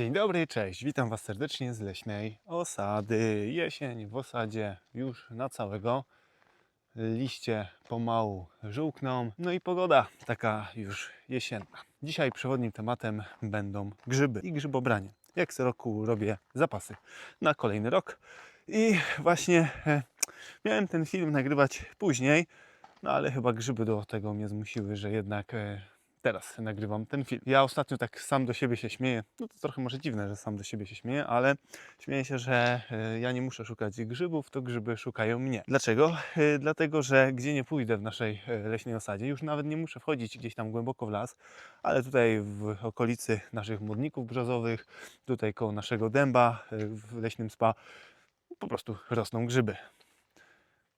Dzień dobry, cześć. Witam Was serdecznie z leśnej osady. Jesień w osadzie już na całego. Liście pomału żółkną, no i pogoda taka już jesienna. Dzisiaj przewodnim tematem będą grzyby i grzybobranie. Jak co roku robię zapasy na kolejny rok. I właśnie e, miałem ten film nagrywać później, no ale chyba grzyby do tego mnie zmusiły, że jednak e, teraz nagrywam ten film. Ja ostatnio tak sam do siebie się śmieję. No to trochę może dziwne, że sam do siebie się śmieję, ale śmieję się, że e, ja nie muszę szukać grzybów, to grzyby szukają mnie. Dlaczego? E, Dlatego, że gdzie nie pójdę w naszej e, leśnej osadzie, już nawet nie muszę wchodzić gdzieś tam głęboko w las, ale tutaj w okolicy naszych modników brzozowych, tutaj koło naszego dęba w leśnym spa po prostu rosną grzyby.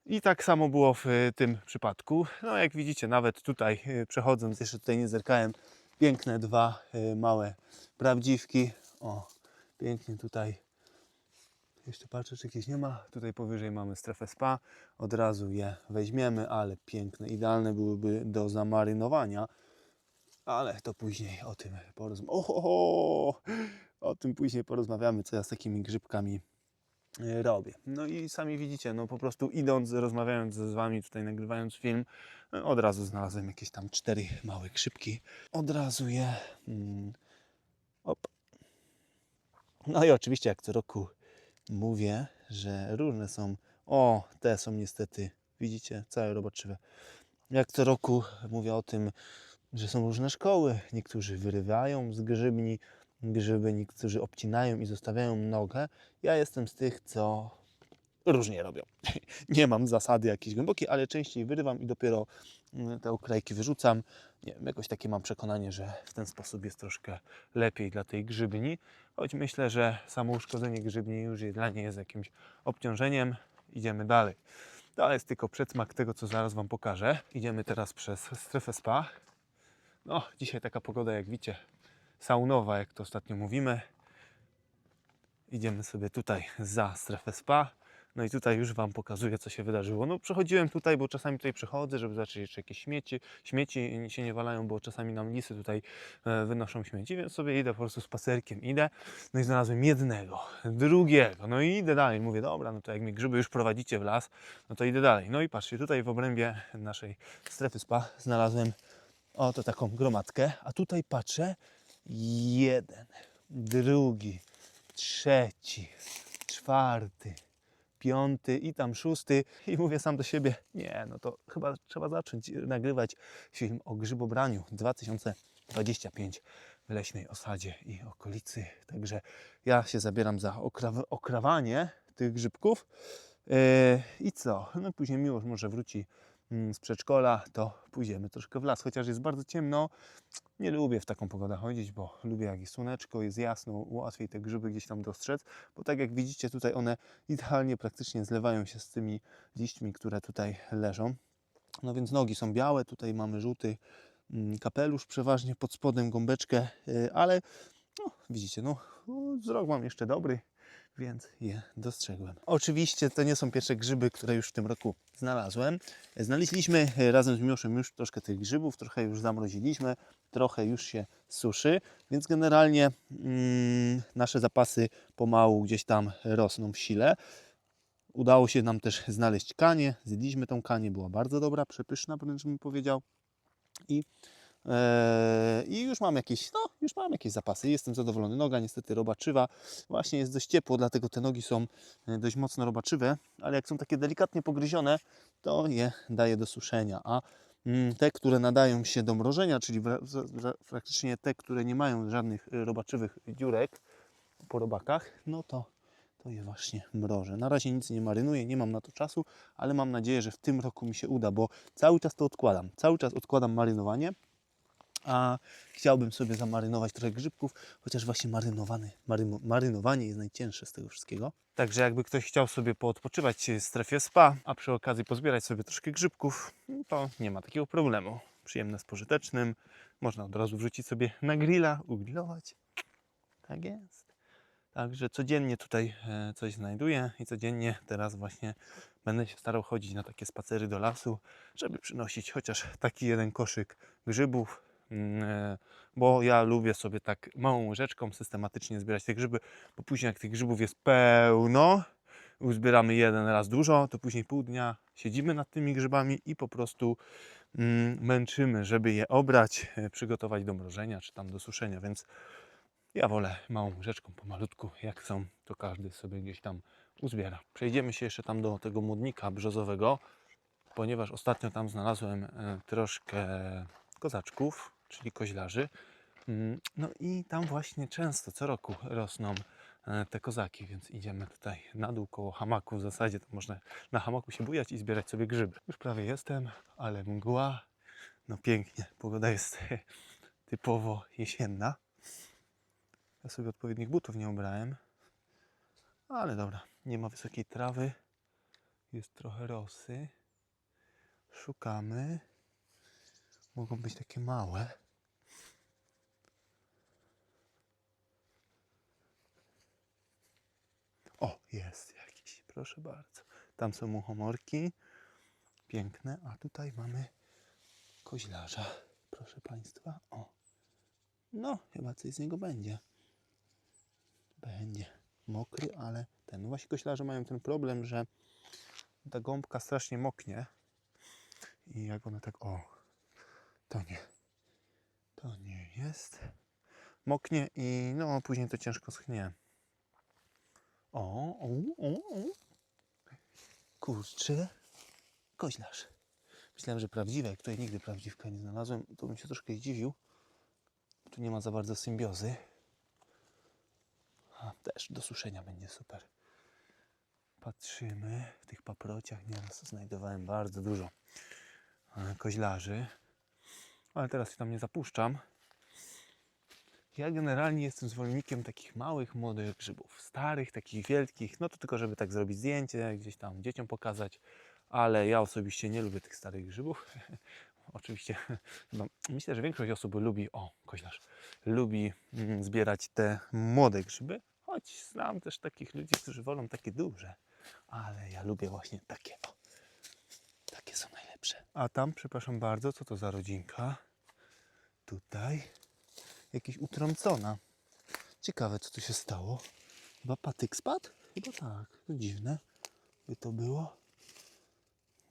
I tak samo było w e, tym przypadku. No jak widzicie, nawet tutaj e, przechodząc, jeszcze tutaj nie zerkałem, piękne dwa e, małe prawdziwki. O, pięknie tutaj. Jeszcze patrzę, czy jakieś nie ma. Tutaj powyżej mamy strefę spa. Od razu je weźmiemy, ale piękne, idealne byłyby do zamarynowania. Ale to później o tym porozmawiamy. O, o tym później porozmawiamy, co ja z takimi grzybkami robię. No i sami widzicie, no po prostu idąc, rozmawiając z Wami, tutaj nagrywając film, e, od razu znalazłem jakieś tam cztery małe grzybki. Od razu je... Mm, op. No i oczywiście jak co roku mówię, że różne są... O, te są niestety, widzicie, całe robaczywe. Jak co roku mówię o tym, że są różne szkoły. Niektórzy wyrywają z grzybni grzyby, niektórzy obcinają i zostawiają nogę. Ja jestem z tych, co różnie robią. Nie mam zasady jakiejś głębokiej, ale częściej wyrywam i dopiero mm, te okrajki wyrzucam. Nie wiem, jakoś takie mam przekonanie, że w ten sposób jest troszkę lepiej dla tej grzybni. Choć myślę, że samo uszkodzenie grzybni już dla niej jest jakimś obciążeniem. Idziemy dalej. To jest tylko przedsmak tego, co zaraz Wam pokażę. Idziemy teraz przez strefę spa. No, dzisiaj taka pogoda, jak widzicie, saunowa, jak to ostatnio mówimy. Idziemy sobie tutaj za strefę spa. No i tutaj już Wam pokazuję, co się wydarzyło. No przechodziłem tutaj, bo czasami tutaj przychodzę, żeby zobaczyć, czy jakieś śmieci, śmieci się nie walają, bo czasami nam lisy tutaj e, wynoszą śmieci, więc sobie idę po prostu spacerkiem, idę. No i znalazłem jednego, drugiego, no i idę dalej. Mówię, dobra, no to jak mnie grzyby już prowadzicie w las, no to idę dalej. No i patrzcie, tutaj w obrębie naszej strefy spa znalazłem oto taką gromadkę, a tutaj patrzę, jeden, drugi, trzeci, czwarty, piąty i tam szósty i mówię sam do siebie, nie, no to chyba trzeba zacząć nagrywać film o grzybobraniu 2025 w leśnej osadzie i okolicy. Także ja się zabieram za okraw- okrawanie tych grzybków. Yy, I co? No później miłość może wróci z przedszkola, to pójdziemy troszkę w las, chociaż jest bardzo ciemno. Nie lubię w taką pogodę chodzić, bo lubię jak jest słoneczko, jest jasno, łatwiej te grzyby gdzieś tam dostrzec, bo tak jak widzicie tutaj one idealnie praktycznie zlewają się z tymi liśćmi, które tutaj leżą. No więc nogi są białe, tutaj mamy żółty mm, kapelusz, przeważnie pod spodem gąbeczkę, yy, ale no, widzicie, no, wzrok mam jeszcze dobry, więc je dostrzegłem. Oczywiście to nie są pierwsze grzyby, które już w tym roku znalazłem. Znaleźliśmy e, razem z Miłoszem już troszkę tych grzybów, trochę już zamroziliśmy, trochę już się suszy, więc generalnie mm, nasze zapasy pomału gdzieś tam rosną w sile. Udało się nam też znaleźć kanię, zjedliśmy tą kanię, była bardzo dobra, przepyszna wręcz bym powiedział. I Eee, I już mam jakieś, no, już mam jakieś zapasy. Jestem zadowolony. Noga niestety robaczywa. Właśnie jest dość ciepło, dlatego te nogi są e, dość mocno robaczywe, ale jak są takie delikatnie pogryzione, to je daję do suszenia. A mm, te, które nadają się do mrożenia, czyli praktycznie te, które nie mają żadnych e, robaczywych dziurek po robakach, no to to je właśnie mrożę. Na razie nic nie marynuję, nie mam na to czasu, ale mam nadzieję, że w tym roku mi się uda, bo cały czas to odkładam. Cały czas odkładam marynowanie a chciałbym sobie zamarynować trochę grzybków, chociaż właśnie marynowany, marymo, marynowanie jest najcięższe z tego wszystkiego. Także jakby ktoś chciał sobie poodpoczywać w strefie spa, a przy okazji pozbierać sobie troszkę grzybków, to nie ma takiego problemu. Przyjemne z pożytecznym, można od razu wrzucić sobie na grilla, ugrillować. Tak jest. Także codziennie tutaj e, coś znajduję i codziennie teraz właśnie będę się starał chodzić na takie spacery do lasu, żeby przynosić chociaż taki jeden koszyk grzybów, Bo ja lubię sobie tak małą łyżeczką systematycznie zbierać te grzyby, bo później jak tych grzybów jest pełno, uzbieramy jeden raz dużo, to później pół dnia siedzimy nad tymi grzybami i po prostu mm, męczymy, żeby je obrać, e, przygotować do mrożenia czy tam do suszenia, więc ja wolę małą łyżeczką pomalutku, jak są, to każdy sobie gdzieś tam uzbiera. Przejdziemy się jeszcze tam do tego młodnika brzozowego, ponieważ ostatnio tam znalazłem e, troszkę kozaczków, czyli koźlarzy. Mm, No i tam właśnie często, co roku rosną e, te kozaki, więc idziemy tutaj na dół koło hamaku. W zasadzie to można na hamaku się bujać i zbierać sobie grzyby. Już prawie jestem, ale mgła. No pięknie, pogoda jest typowo jesienna. Ja sobie odpowiednich butów nie ubrałem. Ale dobra, nie ma wysokiej trawy. Jest trochę rosy. Szukamy. Mogą być takie małe. O, jest jakiś, proszę bardzo. Tam są muchomorki. Piękne. A tutaj mamy koźlarza. Proszę Państwa. O. No, chyba coś z niego będzie. Będzie. Mokry, ale ten. No właśnie koślarze mają ten problem, że ta gąbka strasznie moknie. I jak ona tak. O. To nie. To nie jest. Moknie i no później to ciężko schnie. O, o, o, o. Kurczę. Koźlarz. Myślałem, że prawdziwe. Jak tutaj nigdy prawdziwka nie znalazłem, to bym się troszkę zdziwił. Tu nie ma za bardzo symbiozy. A, też do suszenia będzie super. Patrzymy. W tych paprociach nieraz znajdowałem bardzo dużo e, koźlarzy. Ale teraz się tam nie zapuszczam. Ja generalnie jestem zwolennikiem takich małych, młodych grzybów. Starych, takich wielkich. No to tylko, żeby tak zrobić zdjęcie, gdzieś tam dzieciom pokazać. Ale ja osobiście nie lubię tych starych grzybów. Oczywiście, no, myślę, że większość osób lubi, o, koźlarz, lubi mm, zbierać te młode grzyby. Choć znam też takich ludzi, którzy wolą takie duże. Ale ja lubię właśnie takie, o. Takie są najlepsze. A tam, przepraszam bardzo, co to za rodzinka? Tutaj jakieś utrącona. Ciekawe, co tu się stało. Chyba patyk spadł? Chyba tak. To dziwne. By to było.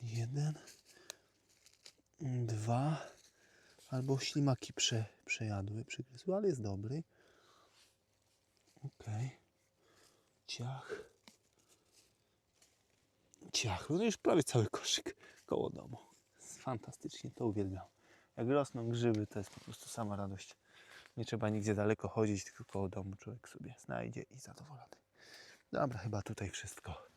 Jeden. Dwa. Albo ślimaki prze, przejadły, przygryzły, ale jest dobry. Okej. Ciach. Ciach. No już prawie cały koszyk koło domu. Fantastycznie, to uwielbiam. Jak rosną grzyby, to jest po prostu sama radość. Nie trzeba nigdzie daleko chodzić, tylko koło domu człowiek sobie znajdzie i zadowolony. Dobra, chyba tutaj wszystko.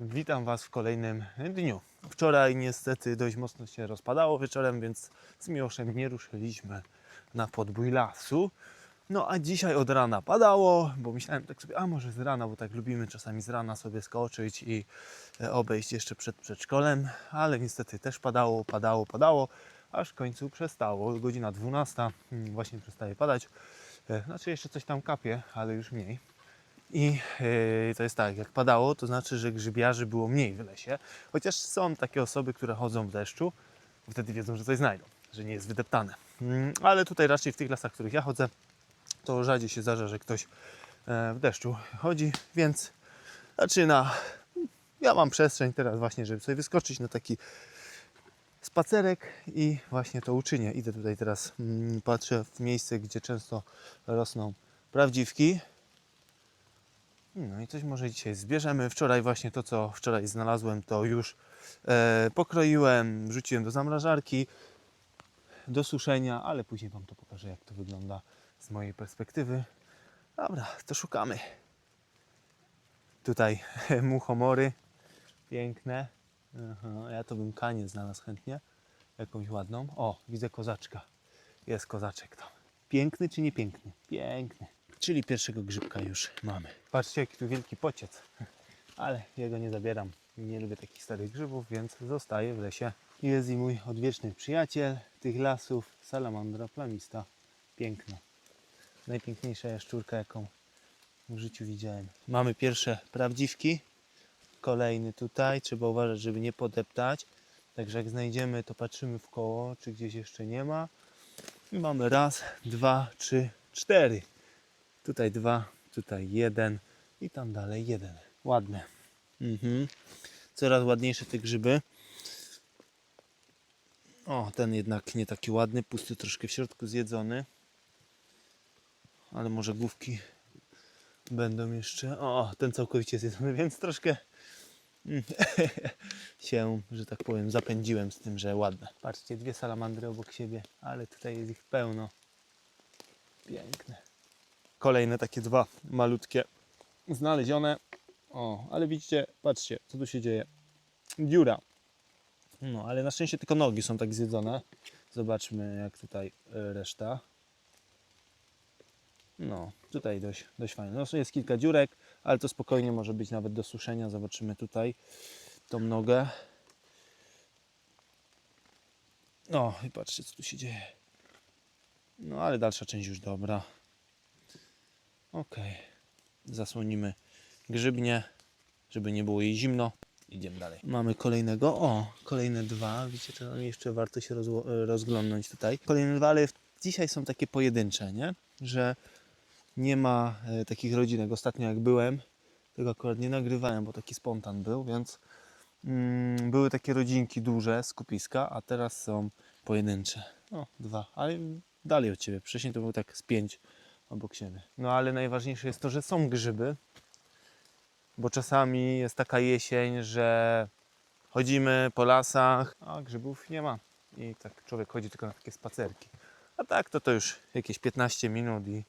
Witam Was w kolejnym dniu. Wczoraj niestety dość mocno się rozpadało wieczorem, więc z Miłoszem nie ruszyliśmy na podbój lasu. No a dzisiaj od rana padało, bo myślałem tak sobie, a może z rana, bo tak lubimy czasami z rana sobie skoczyć i e, obejść jeszcze przed przedszkolem, ale niestety też padało, padało, padało, aż w końcu przestało. Godzina 12 mm, właśnie przestaje padać. E, Znaczy jeszcze coś tam kapie, ale już mniej. I yy, to jest tak, jak padało, to znaczy, że grzybiarzy było mniej w lesie. Chociaż są takie osoby, które chodzą w deszczu, wtedy wiedzą, że coś znajdą, że nie jest wydeptane. Mm, Ale tutaj raczej w tych lasach, w których ja chodzę, to rzadziej się zdarza, że ktoś e, w deszczu chodzi, więc zaczyna. Ja mam przestrzeń teraz właśnie, żeby sobie wyskoczyć na taki spacerek i właśnie to uczynię. Idę tutaj teraz, mm, patrzę w miejsce, gdzie często rosną prawdziwki. No i coś może dzisiaj zbierzemy. Wczoraj właśnie to, co wczoraj znalazłem, to już e, pokroiłem, wrzuciłem do zamrażarki, do suszenia, ale później Wam to pokażę, jak to wygląda z mojej perspektywy. Dobra, to szukamy. Tutaj muchomory, piękne. Aha, ja to bym kanię znalazł chętnie, jakąś ładną. O, widzę kozaczka. Jest kozaczek tam. Piękny czy nie piękny? Piękny. Czyli pierwszego grzybka już mamy. Patrzcie, jaki tu wielki pociec. Ale jego nie zabieram. Nie lubię takich starych grzybów, więc zostaje w lesie. Jest i mój odwieczny przyjaciel tych lasów, salamandra plamista. Piękna. Najpiękniejsza jaszczurka, jaką w życiu widziałem. Mamy pierwsze prawdziwki. Kolejny tutaj. Trzeba uważać, żeby nie podeptać. Także jak znajdziemy, to patrzymy w koło, czy gdzieś jeszcze nie ma. I mamy raz, dwa, trzy, cztery. Tutaj dwa, tutaj jeden i tam dalej jeden. Ładne. Mhm. Coraz ładniejsze te grzyby. O, ten jednak nie taki ładny, pusty troszkę w środku zjedzony. Ale może główki będą jeszcze. O, ten całkowicie zjedzony, więc troszkę się, że tak powiem, zapędziłem z tym, że ładne. Patrzcie, dwie salamandry obok siebie, ale tutaj jest ich pełno. Piękne. Kolejne takie dwa malutkie znalezione. O, ale widzicie, patrzcie, co tu się dzieje. Dziura. No, ale na szczęście tylko nogi są tak zjedzone. Zobaczmy, jak tutaj y, reszta. No, tutaj dość, dość fajnie. No, jest kilka dziurek, ale to spokojnie może być nawet do suszenia. Zobaczymy tutaj tą nogę. No i patrzcie, co tu się dzieje. No, ale dalsza część już dobra. Ok. Zasłonimy grzybnie, żeby nie było jej zimno. Idziemy dalej. Mamy kolejnego. O, kolejne dwa. Widzicie, to jeszcze warto się rozglądnąć tutaj. Kolejne dwa, ale dzisiaj są takie pojedyncze, nie? Że nie ma e, takich rodzinek. Ostatnio jak byłem, tego akurat nie nagrywałem, bo taki spontan był, więc mm, były takie rodzinki duże, skupiska, a teraz są pojedyncze. O, dwa, ale dalej od Ciebie. Wcześniej to było tak z pięć obok siebie. No ale najważniejsze jest to, że są grzyby, bo czasami jest taka jesień, że chodzimy po lasach, a grzybów nie ma. I tak człowiek chodzi tylko na takie spacerki. A tak to to już jakieś 15 minut i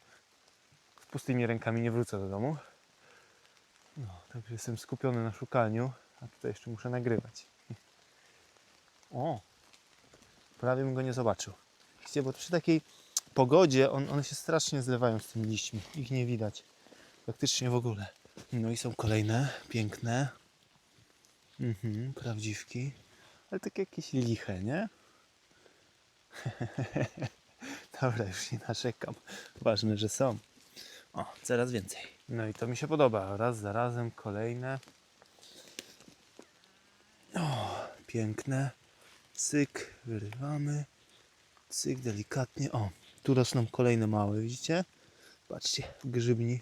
pustymi rękami nie wrócę do domu. No, także jestem skupiony na szukaniu, a tutaj jeszcze muszę nagrywać. O, prawie bym go nie zobaczył. Widzicie, bo przy takiej pogodzie on, one się strasznie zlewają z tymi liśćmi. Ich nie widać. Praktycznie w ogóle. No i są kolejne, piękne. Mhm, prawdziwki. Ale takie jakieś liche, nie? Dobra, już nie narzekam. Ważne, że są. O, coraz więcej. No i to mi się podoba. Raz za razem kolejne. O, piękne. Cyk, wyrywamy. Cyk, delikatnie. O, tu rosną kolejne małe, widzicie? Patrzcie, grzybni.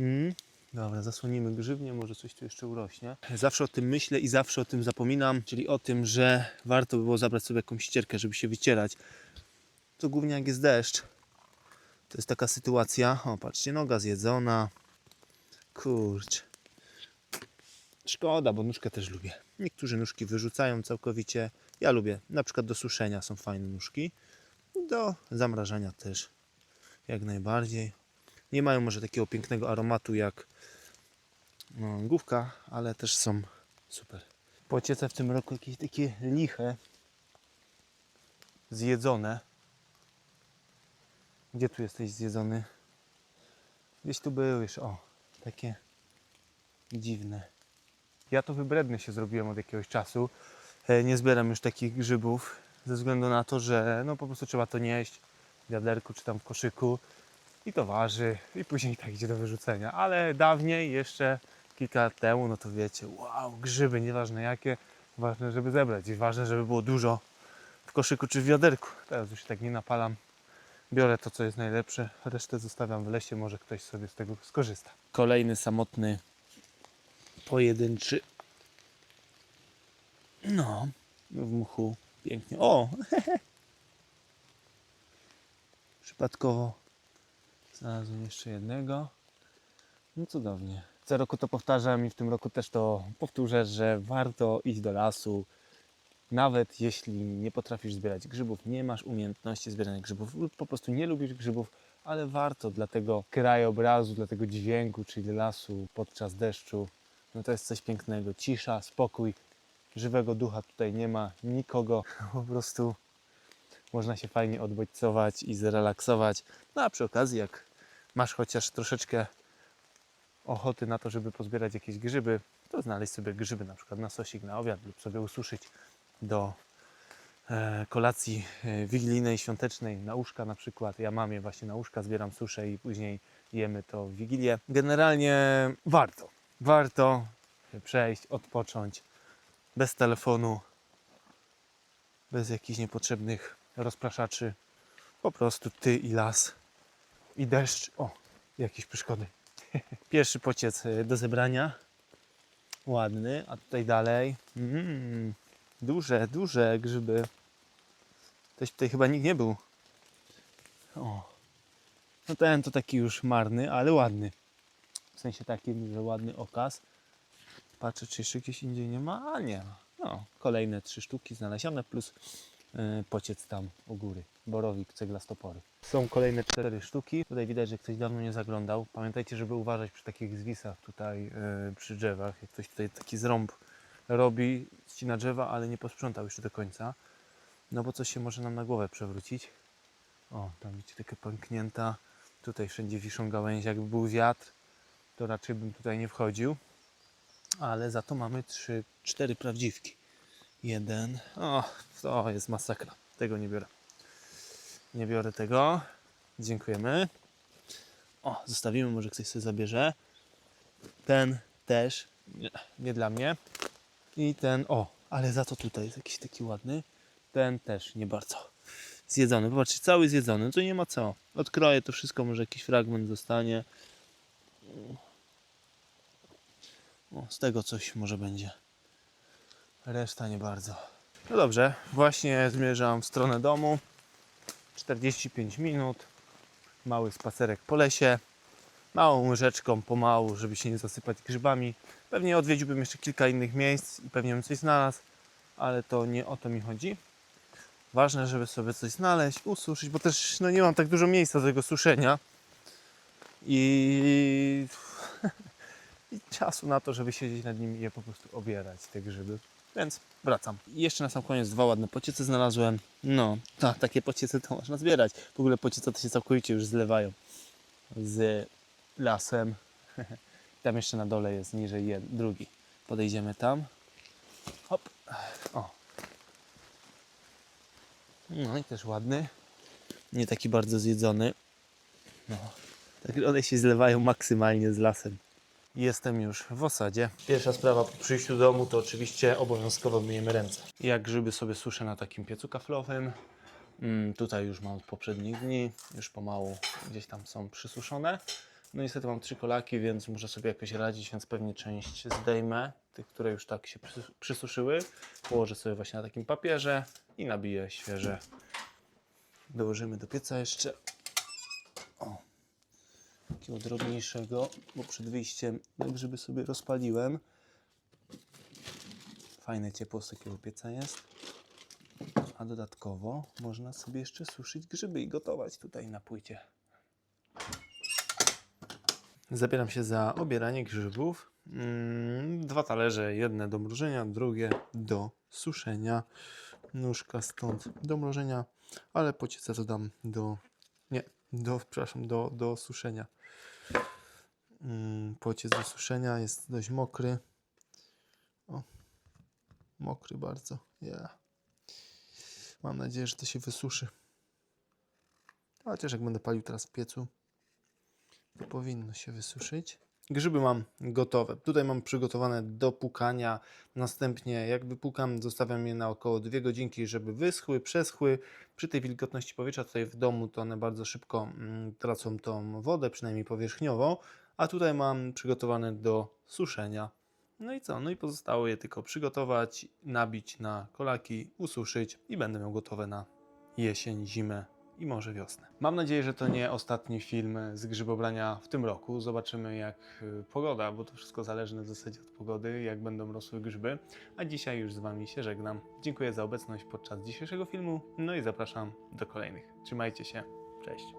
Mm. Dobra, zasłonimy grzybnię, może coś tu jeszcze urośnie. Zawsze o tym myślę i zawsze o tym zapominam, czyli o tym, że warto by było zabrać sobie jakąś ścierkę, żeby się wycierać. To głównie jak jest deszcz. To jest taka sytuacja. O, patrzcie, noga zjedzona. Kurcz. Szkoda, bo nóżkę też lubię. Niektórzy nóżki wyrzucają całkowicie. Ja lubię. Na przykład do suszenia są fajne nóżki. Do zamrażania też. Jak najbardziej. Nie mają może takiego pięknego aromatu jak no, główka, ale też są super. Pociece w tym roku jakieś takie liche zjedzone. Gdzie tu jesteś zjedzony? Gdzieś tu byłeś. O, takie dziwne. Ja to wybredny się zrobiłem od jakiegoś czasu. E, Nie zbieram już takich grzybów ze względu na to, że no po prostu trzeba to nieść w wiaderku czy tam w koszyku i to waży i później tak idzie do wyrzucenia. Ale dawniej, jeszcze kilka lat temu, no to wiecie, wow, grzyby, nieważne jakie, ważne, żeby zebrać i ważne, żeby było dużo w koszyku czy w wiaderku. Teraz już tak nie napalam. Biorę to, co jest najlepsze, resztę zostawiam w lesie, może ktoś sobie z tego skorzysta. Kolejny samotny, pojedynczy. No, w muchu pięknie. O! Przypadkowo Znalazłem jeszcze jednego. No cudownie. Co roku to powtarzam i w tym roku też to powtórzę, że warto iść do lasu. Nawet jeśli nie potrafisz zbierać grzybów, nie masz umiejętności zbierania grzybów lub po prostu nie lubisz grzybów, ale warto dla tego krajobrazu, dla tego dźwięku, czyli lasu podczas deszczu. No to jest coś pięknego. Cisza, spokój, żywego ducha tutaj nie ma, nikogo. Po prostu można się fajnie odbodźcować i zrelaksować. No a przy okazji, jak masz chociaż troszeczkę ochoty na to, żeby pozbierać jakieś grzyby, to znaleźć sobie grzyby na przykład na sosik, na obiad lub sobie ususzyć do e, kolacji e, wigilijnej, świątecznej, na uszka na przykład. Ja mam je właśnie na uszka, zbieram suszę i później jemy to w Wigilię. Generalnie warto, warto przejść, odpocząć bez telefonu, bez jakichś niepotrzebnych rozpraszaczy. Po prostu ty i las. I deszcz. O, jakieś przeszkody. Pierwszy pociec y, do zebrania. Ładny, a tutaj dalej. Mm, duże, duże grzyby. Ktoś tutaj chyba nikt nie był. O. No ten to taki już marny, ale ładny. W sensie takim, że ładny okaz. Patrzę, czy jeszcze gdzieś indziej nie ma, a nie. No, kolejne trzy sztuki znalezione, plus yy, pociec tam u góry. Borowik, ceglastopory. Są kolejne cztery sztuki. Tutaj widać, że ktoś dawno nie zaglądał. Pamiętajcie, żeby uważać przy takich zwisach tutaj yy, przy drzewach. Jak ktoś tutaj taki zrąb robi, ścina drzewa, ale nie posprzątał jeszcze do końca. No bo coś się może nam na głowę przewrócić. O, tam widzicie takie pęknięta. Tutaj wszędzie wiszą gałęzie. Jakby był wiatr, to raczej bym tutaj nie wchodził. Ale za to mamy trzy, cztery prawdziwki. Jeden. O, to jest masakra. Tego nie biorę. Nie biorę tego. Dziękujemy. O, zostawimy, może ktoś sobie zabierze. Ten też. Nie, nie dla mnie. I ten, o, ale za to tutaj jest jakiś taki ładny. Ten też nie bardzo. Zjedzony. Popatrzcie, cały zjedzony. To nie ma co. Odkroję to wszystko, może jakiś fragment zostanie. O, z tego coś może będzie. Reszta nie bardzo. No dobrze, właśnie zmierzam w stronę domu. 45 minut. Mały spacerek po lesie. Małą łyżeczką pomału, żeby się nie zasypać grzybami. Pewnie odwiedziłbym jeszcze kilka innych miejsc i pewnie bym coś znalazł, ale to nie o to mi chodzi. Ważne, żeby sobie coś znaleźć, ususzyć, bo też no, nie mam tak dużo miejsca do tego suszenia. I i czasu na to, żeby siedzieć nad nimi i je po prostu obierać, te grzyby. Więc wracam. I jeszcze na sam koniec dwa ładne pociece znalazłem. No, ta, takie pociece to można zbierać. W ogóle pociece to się całkowicie już zlewają z lasem. Tam jeszcze na dole jest niżej jed, drugi. Podejdziemy tam. Hop. O. No i też ładny. Nie taki bardzo zjedzony. No. Tak one się zlewają maksymalnie z lasem. Jestem już w osadzie. Pierwsza sprawa po przyjściu do domu to oczywiście obowiązkowo myjemy ręce. Jak grzyby sobie suszę na takim piecu kaflowym. Mm, tutaj już mam od poprzednich dni, już pomału gdzieś tam są przysuszone. No niestety mam trzy kolaki, więc muszę sobie jakoś radzić, więc pewnie część zdejmę, tych, które już tak się przys- przysuszyły. Położę sobie właśnie na takim papierze i nabiję świeże. Dołożymy do pieca jeszcze. O, takiego drobniejszego, bo przed wyjściem grzyby sobie rozpaliłem. Fajne ciepło z takiego pieca jest. A dodatkowo można sobie jeszcze suszyć grzyby i gotować tutaj na płycie. Zabieram się za obieranie grzybów. Mm, Dwa talerze, jedne do mrożenia, drugie do suszenia. Nóżka stąd do mrożenia, ale pociecę to dam do... Nie, do, przepraszam, do, do suszenia. Mm, Pociec do suszenia jest dość mokry. O, mokry bardzo. Yeah. Mam nadzieję, że to się wysuszy. Chociaż jak będę palił teraz w piecu, powinno się wysuszyć. Grzyby mam gotowe. Tutaj mam przygotowane do pukania. Następnie jak wypukam, zostawiam je na około 2 godzinki, żeby wyschły, przeschły. Przy tej wilgotności powietrza tutaj w domu to one bardzo szybko mm, tracą tą wodę, przynajmniej powierzchniową. A tutaj mam przygotowane do suszenia. No i co? No i pozostało je tylko przygotować, nabić na kolaki, ususzyć i będę miał gotowe na jesień, zimę i może wiosnę. Mam nadzieję, że to nie ostatni film z grzybobrania w tym roku. Zobaczymy jak y, pogoda, bo to wszystko zależy w zasadzie od pogody, jak będą rosły grzyby. A dzisiaj już z Wami się żegnam. Dziękuję za obecność podczas dzisiejszego filmu, no i zapraszam do kolejnych. Trzymajcie się, cześć.